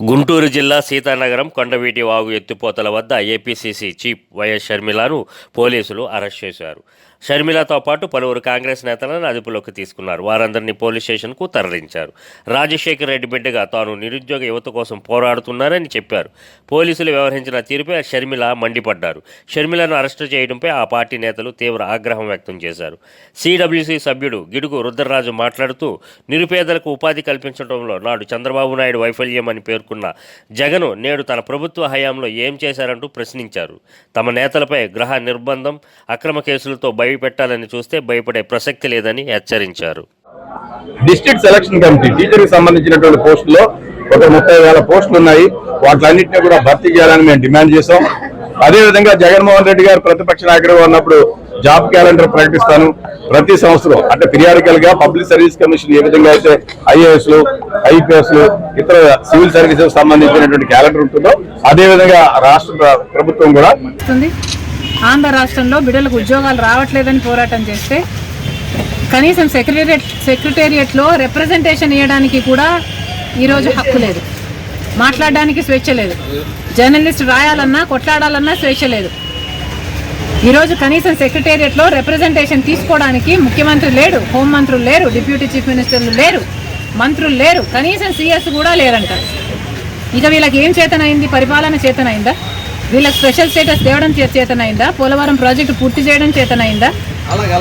గుంటూరు జిల్లా సీతానగరం కొండవీటి వాగు ఎత్తిపోతల వద్ద ఏపీసీసీ చీఫ్ వైఎస్ షర్మిలను పోలీసులు అరెస్ట్ చేశారు. షర్మిలతో పాటు పలువురు కాంగ్రెస్ నేతలను అదుపులోకి తీసుకున్నారు. వారందరినీ పోలీస్ స్టేషన్కు తరలించారు. రాజశేఖర్ రెడ్డి బిడ్డగా తాను నిరుద్యోగ యువత కోసం పోరాడుతున్నారని చెప్పారు. పోలీసులు వ్యవహరించిన తీరుపై షర్మిల మండిపడ్డారు. షర్మిలను అరెస్టు చేయడంపై ఆ పార్టీ నేతలు తీవ్ర ఆగ్రహం వ్యక్తం చేశారు. సిడబ్ల్యూసీ సభ్యుడు గిడుగు రుద్రరాజు మాట్లాడుతూ నిరుపేదలకు ఉపాధి కల్పించడంలో నాడు చంద్రబాబు నాయుడు వైఫల్యం అని పేర్కొన్న జగను నేడు తన ప్రభుత్వ హయాంలో ఏం చేశారంటూ ప్రశ్నించారు. తమ నేతలపై గ్రహ నిర్బంధం అక్రమ కేసులతో బయట భయపెట్టాలని చూస్తే భయపడే ప్రసక్తి లేదని హెచ్చరించారు. డిస్ట్రిక్ట్ సెలక్షన్ కమిటీ టీచర్కి సంబంధించినటువంటి పోస్టులో ఒక ముప్పై వేల పోస్టులు ఉన్నాయి. వాటిలన్నింటినీ కూడా భర్తీ చేయాలని మేము డిమాండ్ చేశాం. అదేవిధంగా జగన్మోహన్ రెడ్డి గారు ప్రతిపక్ష నాయకుడిగా ఉన్నప్పుడు జాబ్ క్యాలెండర్ ప్రకటిస్తాను. ప్రతి సంవత్సరం అంటే పిరియాడికల్గా పబ్లిక్ సర్వీస్ కమిషన్ ఏ విధంగా అయితే ఐఏఎస్లు ఐపీఎస్లు ఇతర సివిల్ సర్వీసెస్ సంబంధించినటువంటి క్యాలెండర్ ఉంటుందో అదేవిధంగా రాష్ట్ర ప్రభుత్వం కూడా ఆంధ్ర రాష్ట్రంలో బిడ్డలకు ఉద్యోగాలు రావట్లేదని పోరాటం చేస్తే కనీసం సెక్రటరియట్ సెక్రటేరియట్లో రిప్రజెంటేషన్ ఇవ్వడానికి కూడా ఈరోజు హక్కు లేదు. మాట్లాడడానికి స్వేచ్ఛ లేదు. జర్నలిస్ట్ రాయాలన్నా కొట్లాడాలన్నా స్వేచ్ఛ లేదు. ఈరోజు కనీసం సెక్రటేరియట్లో రిప్రజెంటేషన్ తీసుకోవడానికి ముఖ్యమంత్రి లేడు హోంమంత్రులు లేరు డిప్యూటీ చీఫ్ మినిస్టర్లు లేరు మంత్రులు లేరు కనీసం సీఎస్ కూడా లేరంట. ఇక వీళ్ళకి ఏం చేతనైంది? పరిపాలన చేతనైందా? వీళ్ళకి స్పెషల్ స్టేటస్ తేవడం చేతనైందా? పోలవరం ప్రాజెక్టు పూర్తి చేయడం చేతనైందా?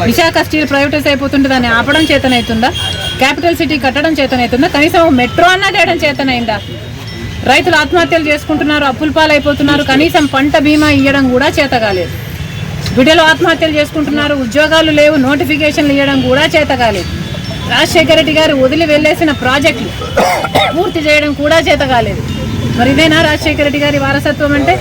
విశాఖ స్టీల్ ప్రైవేటైజ్ అయిపోతుంటే దాన్ని ఆపడం చేతనైతుందా? క్యాపిటల్ సిటీ కట్టడం చేతనైతుందా? కనీసం మెట్రో అన్నా చేయడం చేతనైందా? రైతులు ఆత్మహత్యలు చేసుకుంటున్నారు అప్పుల పాలైపోతున్నారు కనీసం పంట బీమా ఇవ్వడం కూడా చేత కాలేదు బిడ్డలు ఆత్మహత్యలు చేసుకుంటున్నారు ఉద్యోగాలు లేవు నోటిఫికేషన్లు ఇవ్వడం కూడా చేత కాలేదు రాజశేఖర రెడ్డి గారు వదిలి వెళ్ళేసిన ప్రాజెక్టులు పూర్తి చేయడం కూడా చేత కాలేదు మరి ఇదేనా రాజశేఖర రెడ్డి గారి వారసత్వం అంటే?